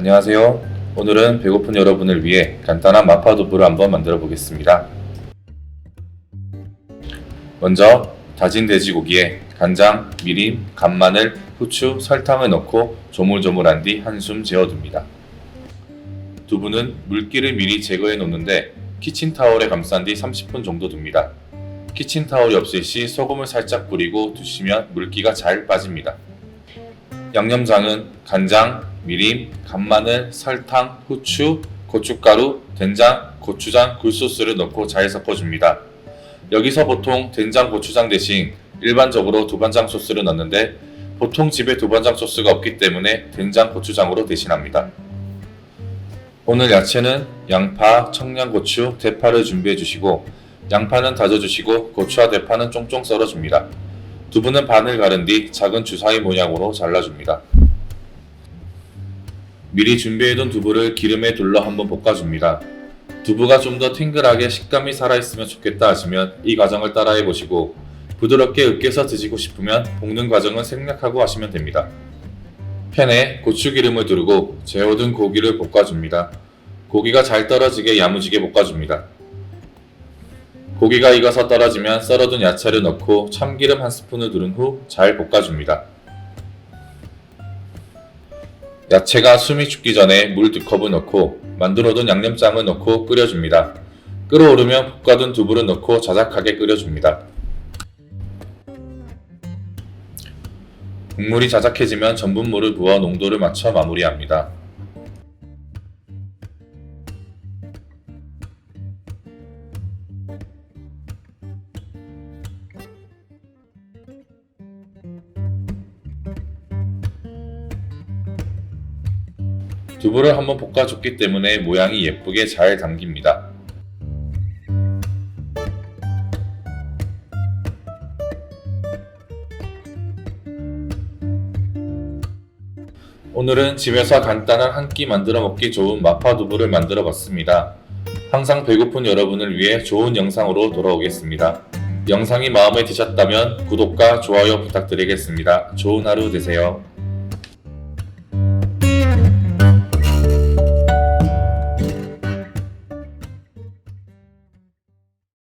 안녕하세요. 오늘은 배고픈 여러분을 위해 간단한 마파두부를 한번 만들어 보겠습니다. 먼저 다진 돼지고기에 간장, 미림, 간마늘, 후추, 설탕을 넣고 조물조물한 뒤 한숨 재워둡니다. 두부는 물기를 미리 제거해 놓는데 키친타올에 감싼 뒤 30분 정도 둡니다. 키친타올이 없을 시 소금을 살짝 뿌리고 두시면 물기가 잘 빠집니다. 양념장은 간장, 미림, 간마늘, 설탕, 후추, 고춧가루, 된장, 고추장, 굴소스를 넣고 잘 섞어줍니다. 여기서 보통 된장, 고추장 대신 일반적으로 두반장 소스를 넣는데 보통 집에 두반장 소스가 없기 때문에 된장, 고추장으로 대신합니다. 오늘 야채는 양파, 청양고추, 대파를 준비해 주시고 양파는 다져 주시고 고추와 대파는 쫑쫑 썰어 줍니다. 두부는 반을 가른 뒤 작은 주사위 모양으로 잘라줍니다. 미리 준비해둔 두부를 기름에 둘러 한번 볶아줍니다. 두부가 좀 더 탱글하게 식감이 살아있으면 좋겠다 하시면 이 과정을 따라해 보시고 부드럽게 으깨서 드시고 싶으면 볶는 과정은 생략하고 하시면 됩니다. 팬에 고추기름을 두르고 재워둔 고기를 볶아줍니다. 고기가 잘 떨어지게 야무지게 볶아줍니다. 고기가 익어서 떨어지면 썰어둔 야채를 넣고 참기름 한 스푼을 두른 후 잘 볶아줍니다. 야채가 숨이 죽기 전에 물 두 컵을 넣고 만들어둔 양념장을 넣고 끓여줍니다. 끓어오르면 볶아둔 두부를 넣고 자작하게 끓여줍니다. 국물이 자작해지면 전분물을 부어 농도를 맞춰 마무리합니다. 두부를 한번 볶아줬기 때문에 모양이 예쁘게 잘 담깁니다. 오늘은 집에서 간단한 한 끼 만들어 먹기 좋은 마파 두부를 만들어 봤습니다. 항상 배고픈 여러분을 위해 좋은 영상으로 돌아오겠습니다. 영상이 마음에 드셨다면 구독과 좋아요 부탁드리겠습니다. 좋은 하루 되세요.